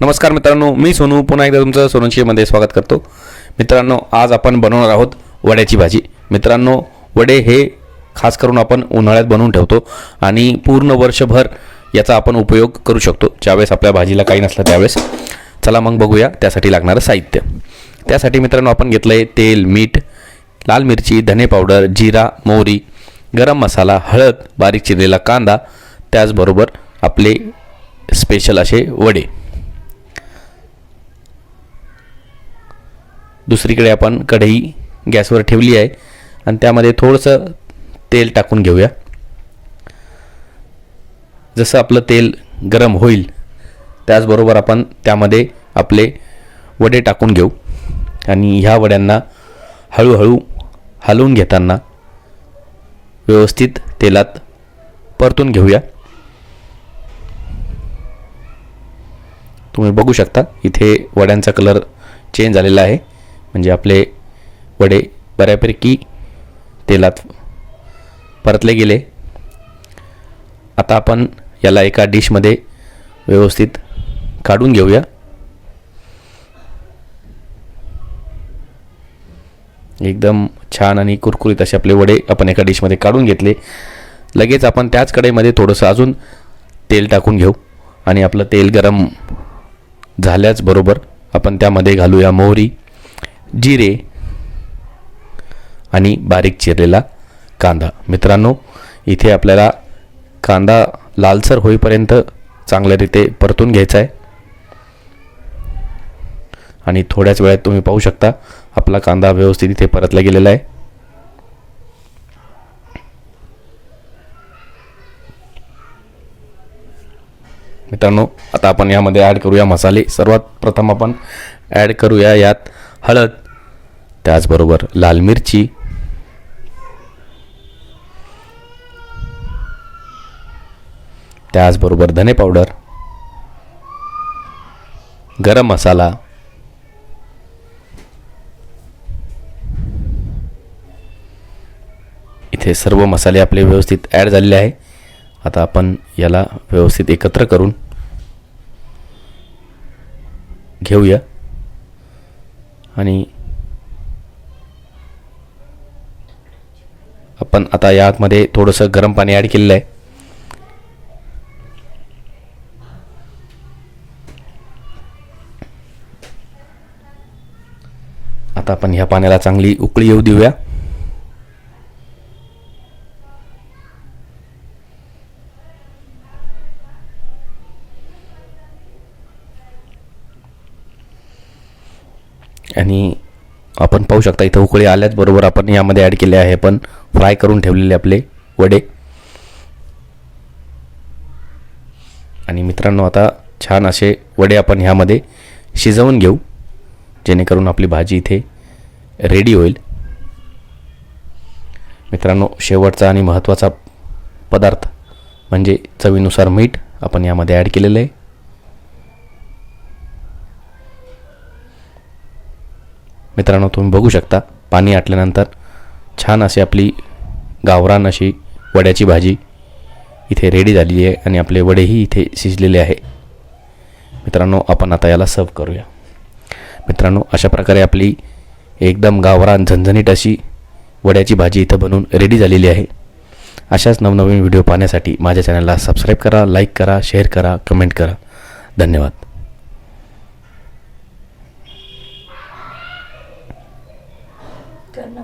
नमस्कार मित्रांनो मी सोनू. पुन्हा एकदा तुमचं सोनूशीमध्ये स्वागत करतो. मित्रांनो आज आपण बनवणार आहोत वड्याची भाजी. मित्रांनो वडे हे खास करून आपण उन्हाळ्यात बनवून ठेवतो आणि पूर्ण वर्षभर याचा आपण उपयोग करू शकतो. ज्यावेळेस आपल्या भाजीला काही नसलं त्यावेळेस. चला मग बघूया त्यासाठी लागणारं साहित्य. त्यासाठी मित्रांनो आपण घेतलं आहे तेल मीठ लाल मिरची धने पावडर जिरा मोहरी गरम मसाला हळद बारीक चिरलेला कांदा त्याचबरोबर आपले स्पेशल असे वडे. दुसरीकडे आपण कढई गॅसवर ठेवली आहे. आणि त्यामध्ये थोडंसं तेल टाकून घेऊया. जसं आपलं तेल गरम होईल त्याचबरोबर आपण त्यामध्ये आपले वडे टाकून घेऊ. आणि ह्या वड्यांना हळूहळू हलवून घेताना व्यवस्थित तेलात परतून घेऊया. तुम्ही बघू शकता इथे वड्यांचा कलर चेंज झालेला आहे. म्हणजे आपले वडे बऱ्यापैकी तेलात परतले गेले. आता आपण याला एका डिशमध्ये व्यवस्थित काढून घेऊया. एकदम छान आणि कुरकुरीत असे आपले वडे आपण एका डिशमध्ये काढून घेतले. लगेच आपण त्याच कढईमध्ये थोडंसं अजून तेल टाकून घेऊ. आणि आपलं तेल गरम झाल्याच बरोबर आपण त्यामध्ये घालूया मोहरी. जिरे आणि बारीक चिरलेला कांदा. मित्रांनो इथे आपल्याला कांदा लालसर होईपर्यंत चांगल्यारीते परतून घ्यायचा आहे. आणि थोड्याच वेळात तुम्ही पाहू शकता आपला कांदा व्यवस्थित इथे परतला गेलेला आहे. मित्रांनो आता आपण यामध्ये ॲड करूया मसाले. सर्वात प्रथम आपण ॲड करूया यात हळद. त्याचबरोबर लाल मिरची. त्याचबरोबर धने पावडर. गरम मसाला. इथे सर्व मसाले आपले व्यवस्थित ॲड झालेले आहे. आता आपण याला व्यवस्थित एकत्र करून घेऊया. आणि आपण आता यामध्ये थोडंसं गरम पाणी ॲड केलेलं आहे. आता आपण ह्या पाण्याला चांगली उकळी येऊ देऊया. आणि आपण पाहू शकता इथं उकळी आल्याच बरोबर आपण यामध्ये ॲड केले आहे. पण फ्राय करून ठेवलेले आपले वडे. आणि मित्रांनो आता छान असे वडे आपण ह्यामध्ये शिजवून घेऊ. जेणेकरून आपली भाजी इथे रेडी होईल. मित्रांनो शेवटचा आणि महत्त्वाचा पदार्थ म्हणजे चवीनुसार मीठ आपण यामध्ये ॲड केलेलं आहे. मित्रांनो तुम्ही बघू शकता पाणी आटल्यानंतर छान अशी आपली गावरान अशी वड्याची भाजी इथे रेडी झालेली आहे आणि आपले वडेही इथे शिजलेले आहे. मित्रांनो आपण आता याला सर्व करूया. मित्रांनो अशा प्रकारे आपली एकदम गावरान झणझणीट अशी वड्याची भाजी इथं बनवून रेडी झालेली आहे. अशाच नवनवीन व्हिडिओ पाहण्यासाठी माझ्या चॅनलला सबस्क्राईब करा लाईक करा शेअर करा कमेंट करा. धन्यवाद.